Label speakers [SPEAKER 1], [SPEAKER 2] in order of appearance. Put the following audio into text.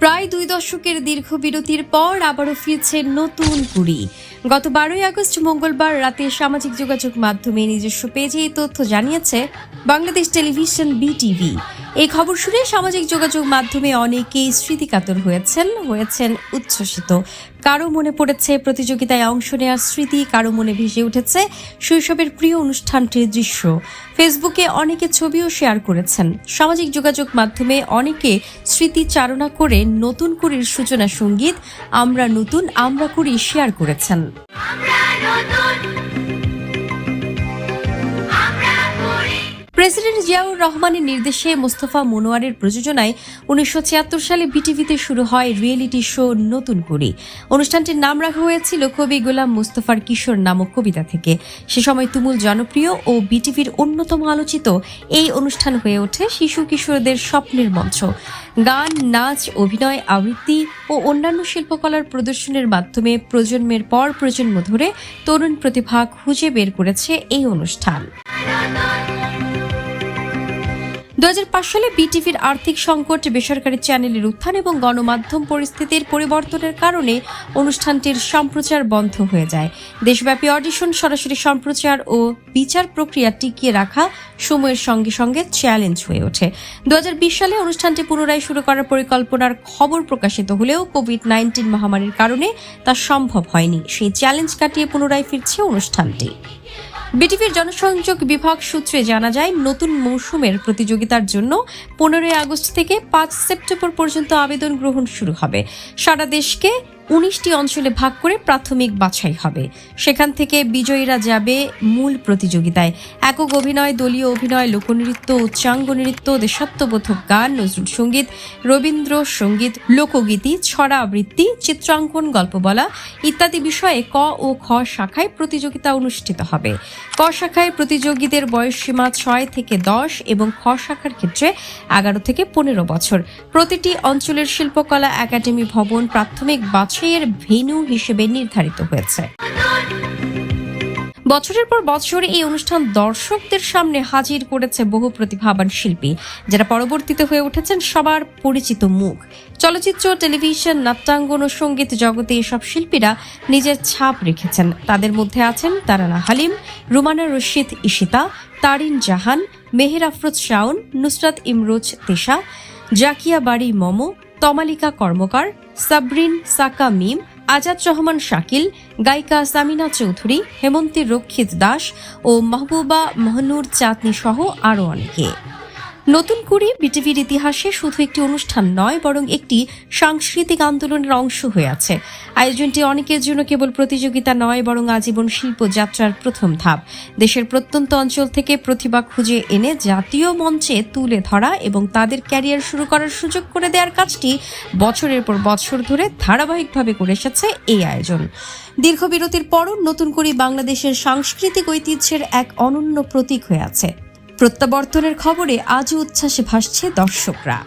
[SPEAKER 1] প্রায় দুই দশকের দীর্ঘ বিরতির পর আবারও ফিরছে নতুন কুড়ি। গত বারোই আগস্ট মঙ্গলবার রাতে সামাজিক যোগাযোগ মাধ্যমে নিজস্ব পেজে এই তথ্য জানিয়েছে বাংলাদেশ টেলিভিশন বিটিভি। এই খবর শুনে সামাজিক যোগাযোগ মাধ্যমে অনেকেই স্মৃতিকাতর হয়েছেন হয়েছেন উচ্ছ্বসিত। কারও মনে পড়েছে প্রতিযোগিতায় অংশ নেওয়ার স্মৃতি, কারও মনে ভেসে উঠেছে শৈশবের প্রিয় অনুষ্ঠানটির দৃশ্য। ফেসবুকে অনেকে ছবিও শেয়ার করেছেন। সামাজিক যোগাযোগ মাধ্যমে অনেকে স্মৃতিচারণা করে নতুন কুড়ির সূচনা সংগীত, আমরা নতুন, আমরা কুড়ি শেয়ার করেছেন। প্রেসিডেন্ট জিয়াউর রহমানের নির্দেশে মোস্তফা মনোয়ারের প্রযোজনায় উনিশশো ছিয়াত্তর সালে বিটিভিতে শুরু হয় রিয়েলিটি শো নতুন কুড়ি অনুষ্ঠানটির নাম রাখা হয়েছিল কবি গোলাম মুস্তফার কিশোর নামক কবিতা থেকে। সে সময় তুমুল জনপ্রিয় ও বিটিভির অন্যতম আলোচিত এই অনুষ্ঠান হয়ে ওঠে শিশু কিশোরদের স্বপ্নের মঞ্চ। গান, নাচ, অভিনয়, আবৃত্তি ও অন্যান্য শিল্পকলার প্রদর্শনের মাধ্যমে প্রজন্মের পর প্রজন্ম ধরে তরুণ প্রতিভা খুঁজে বের করেছে এই অনুষ্ঠান। দু সালে বিটিভির আর্থিক সংকট বেসরকারি চ্যানেলের উত্থান এবং গণমাধ্যম পরিস্থিতির পরিবর্তনের কারণে অনুষ্ঠানটির সম্প্রচার বন্ধ হয়ে যায়। দেশব্যাপী অডিশন সরাসরি সম্প্রচার ও বিচার প্রক্রিয়া টিকিয়ে রাখা সময়ের সঙ্গে সঙ্গে চ্যালেঞ্জ হয়ে ওঠে। দু হাজার বিশ সালে অনুষ্ঠানটি পুনরায় শুরু করার পরিকল্পনার খবর প্রকাশিত হলেও কোভিড নাইন্টিন মহামারীর কারণে তা সম্ভব হয়নি। সেই চ্যালেঞ্জ কাটিয়ে পুনরায় ফিরছে অনুষ্ঠানটি। বিটিভির জনসংযোগ বিভাগ সূত্রে জানা যায়, নতুন মৌসুমের প্রতিযোগিতার জন্য পনেরোই আগস্ট থেকে পাঁচ সেপ্টেম্বর পর্যন্ত আবেদন গ্রহণ শুরু হবে। সারা দেশকে উনিশটি অঞ্চলে ভাগ করে প্রাথমিক বাছাই হবে। সেখান থেকে বিজয়ীরা যাবে মূল প্রতিযোগিতায়। একক অভিনয়, দলীয় অভিনয়, লোকনৃত্য, উচ্চাঙ্গ নৃত্য, দেশাত্মবোধক গান, নজরুল সংগীত, রবীন্দ্র সংগীত, লোকগীতি, ছড়া আবৃত্তি, চিত্রাঙ্কন, গল্প বলা ইত্যাদি বিষয়ে ক ও খ শাখায় প্রতিযোগিতা অনুষ্ঠিত হবে। ক শাখায় প্রতিযোগীদের বয়স সীমা ছয় থেকে দশ এবং খ শাখার ক্ষেত্রে এগারো থেকে পনেরো বছর। প্রতিটি অঞ্চলের শিল্পকলা একাডেমি ভবন প্রাথমিক বাছাইয়ের ভেন্যু হিসেবে নির্ধারিত হয়েছে। বছরের পর বছর এই অনুষ্ঠান দর্শকদের সামনে হাজির করেছে বহু প্রতিভাবান শিল্পী, যারা পরবর্তীতে হয়ে উঠেছেন সবার পরিচিত মুখ। চলচ্চিত্র, টেলিভিশন, নাট্যাঙ্গন ও সংগীত জগতে এসব শিল্পীরা নিজের ছাপ রেখেছেন। তাদের মধ্যে আছেন তারানা হালিম, রুমানা রশিদ ইশিতা তারিন জাহান, মেহের আফরোজ শাওন, নুসরাত ইমরোজ তেশা, জাকিয়া বাড়ি মমো তমালিকা কর্মকার, সাবরিন সাকা মিম, আজাদ রহমান শাকিল, গায়িকা সামিনা চৌধুরী, হেমন্তী রক্ষিত দাস ও মাহবুবা মহনুর চাঁদনি সহ আরও অনেকে। নতুন করে বিটিভির ইতিহাসে শুধু একটি অনুষ্ঠান নয়, বরং একটি সাংস্কৃতিক আন্দোলনের অংশ হয়ে আছে। আয়োজনটি অনেকের জন্য কেবল প্রতিযোগিতা নয়, বরং আজীবন শিল্প যাত্রার প্রথম ধাপ। দেশের প্রত্যন্ত অঞ্চল থেকে প্রতিভা খুঁজে এনে জাতীয় মঞ্চে তুলে ধরা এবং তাদের ক্যারিয়ার শুরু করার সুযোগ করে দেওয়ার কাজটি বছরের পর বছর ধরে ধারাবাহিকভাবে করে এসেছে এই আয়োজন। দীর্ঘ বিরতির পরও নতুন করে বাংলাদেশের সাংস্কৃতিক ঐতিহ্যের এক অনন্য প্রতীক হয়ে আছে। প্রত্যাবর্তনের খবরে আজও উচ্ছ্বাসে ভাসছে দর্শকরা।